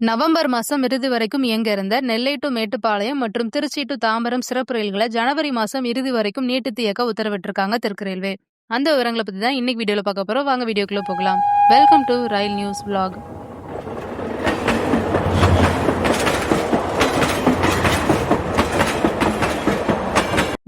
November மாதம் இறுதி வரைக்கும் இயங்க இருந்த நெல்லை டு மேட்டுப்பாளையம் மற்றும் திருச்சி டு தாம்பரம் சிறப்பு ரயில்களை ஜனவரி மாதம் இறுதி வரைக்கும் நீட்டித்து இயக்க உத்தரவிட்டிருக்காங்க தெற்கு ரயில்வே. அந்த விவரங்களை பற்றி தான் இன்னைக்கு வீடியோவில் பார்க்க போகிறோம் வாங்க வீடியோக்குள்ளே போகலாம். Welcome to rail news blog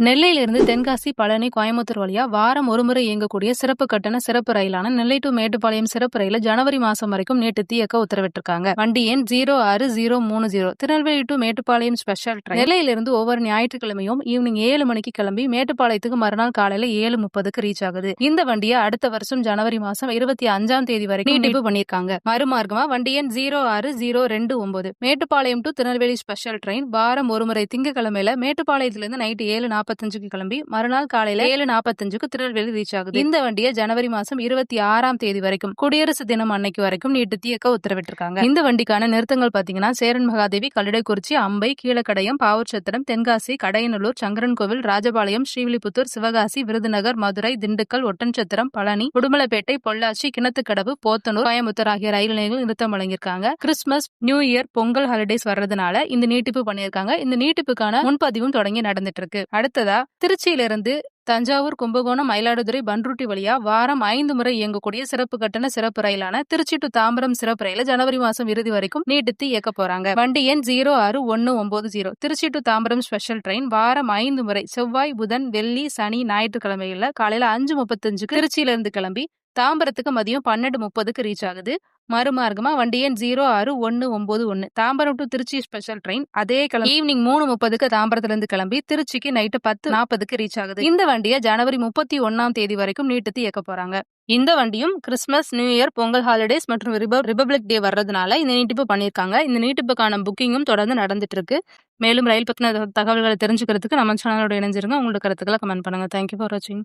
நெல்லையிலிருந்து Tenkasi Palani Coimbatore வழியா வாரம் ஒருமுறை இயங்கக்கூடிய சிறப்பு கட்டண சிறப்பு ரயிலான நெல்லை டு மேட்டுப்பாளையம் சிறப்பு ரயில ஜனவரி மாசம் வரைக்கும் நீட்டித்து இயக்க உத்தரவிட்டிருக்காங்க. வண்டி எண் ஜீரோ ஆறு ஜீரோ மூணு zero. Tirunelveli to Mettupalayam special train நெல்லையிலிருந்து ஒவ்வொரு ஞாயிற்றுக்கிழமையும் ஈவினிங் ஏழு மணிக்கு கிளம்பி மேட்டுப்பாளையத்துக்கு மறுநாள் காலையில ஏழு முப்பதுக்கு ரீச் ஆகுது. இந்த வண்டியை அடுத்த வருஷம் ஜனவரி மாசம் இருபத்தி அஞ்சாம் தேதி வரைக்கும் நீட்டிப்பு பண்ணிருக்காங்க மறுமார்க்கமா வண்டி எண் ஜீரோ ஆறு ஜீரோ ரெண்டு ஒன்பது. Mettupalayam to Tirunelveli special train வாரம் ஒருமுறை திங்கக்கிழமையில மேட்டுப்பாளையத்திலிருந்து நைட்டு ஏழு நாற்பத்தஞ்சுக்கு கிளம்பி மறுநாள் காலையில ஏழு நாற்பத்தஞ்சுக்கு திருநெல்வேலி ரீச் ஆகுது. இந்த வண்டியை ஜனவரி மாசம் இருபத்தி ஆறாம் தேதி வரைக்கும் குடியரசு தினம் அன்னைக்கு வரைக்கும் நீட்டு இயக்க உத்தரவிட்டிருக்காங்க. இந்த வண்டிக்கான நிறுத்தங்கள் பாத்தீங்கன்னா சேரன் மகாதேவி கல்லிடைக்குறிச்சி அம்பை கீழக்கடையம் பாவூர்சத்திரம் தென்காசி கடையநல்லூர் சங்கரன்கோவில் ராஜபாளையம் ஸ்ரீவில்லிபுத்தூர் சிவகாசி விருதுநகர் மதுரை திண்டுக்கல் ஒட்டன்சத்திரம் பழனி உடுமலைப்பேட்டை பொள்ளாச்சி கிணத்துக்கடவு போத்தனூர் கோயம்புத்தூர் ஆகிய ரயில் நிலையங்கள் நிறுத்தம் வழங்கியிருக்காங்க. Christmas new year Pongal holidays வர்றதுனால இந்த நீட்டிப்பு பண்ணியிருக்காங்க. இந்த நீட்டிப்புக்கான முன்பதிவும் தொடங்கி நடந்துட்டு இருக்கு. அடுத்ததா திருச்சியிலிருந்து தஞ்சாவூர் கும்பகோணம் மயிலாடுதுறை பன்ருட்டி வழியா வாரம் ஐந்து முறை இயங்கக்கூடிய சிறப்பு கட்டண சிறப்பு ரயிலான திருச்சி டு தாம்பரம் சிறப்பு ரயில ஜனவரி மாசம் இறுதி வரைக்கும் நீட்டித்து இயக்க போறாங்க. வண்டி எண் ஜீரோ ஆறு ஒன்னு ஒன்பது zero. Trichy to Tambaram special train வாரம் ஐந்து முறை செவ்வாய் புதன் வெள்ளி சனி ஞாயிற்றுக்கிழமையில காலையில அஞ்சு முப்பத்தஞ்சுக்கு திருச்சியில இருந்து கிளம்பி தாம்பரத்துக்கு மதியம் பன்னெண்டு முப்பதுக்கு ரீச் ஆகுது. மறுமார்க்கமா வண்டி எண் ஜீரோ ஆறு ஒன்னு ஒன்பது ஒன்னு. Tambaram to Trichy special train அதே கிளம்பி ஈவினிங் மூணு முப்பதுக்கு தாம்பரத்துல இருந்து கிளம்பி திருச்சிக்கு நைட்டு பத்து நாற்பதுக்கு ரீச் ஆகுது. இந்த வண்டியை ஜனவரி முப்பத்தி ஒன்னாம் தேதி வரைக்கும் நீட்டித்து இயக்க போறாங்க. இந்த வண்டியும் Christmas new year Pongal holidays மற்றும் ரிபப்ளிக் டே வர்றதுனால இந்த நீட்டிப்பு பண்ணியிருக்காங்க. இந்த நீட்டிப்புக்கான புக்கிங்கும் தொடர்ந்து நடந்துட்டு இருக்கு மேலும் ரயில் பத்தின தகவல்களை தெரிஞ்சுக்கிறதுக்கு நம்ம சேனலோட இணைஞ்சிருங்க. உங்களோட கருத்துக்களை கமெண்ட் பண்ணுங்க. தேங்க்யூ ஃபார் வாட்சிங்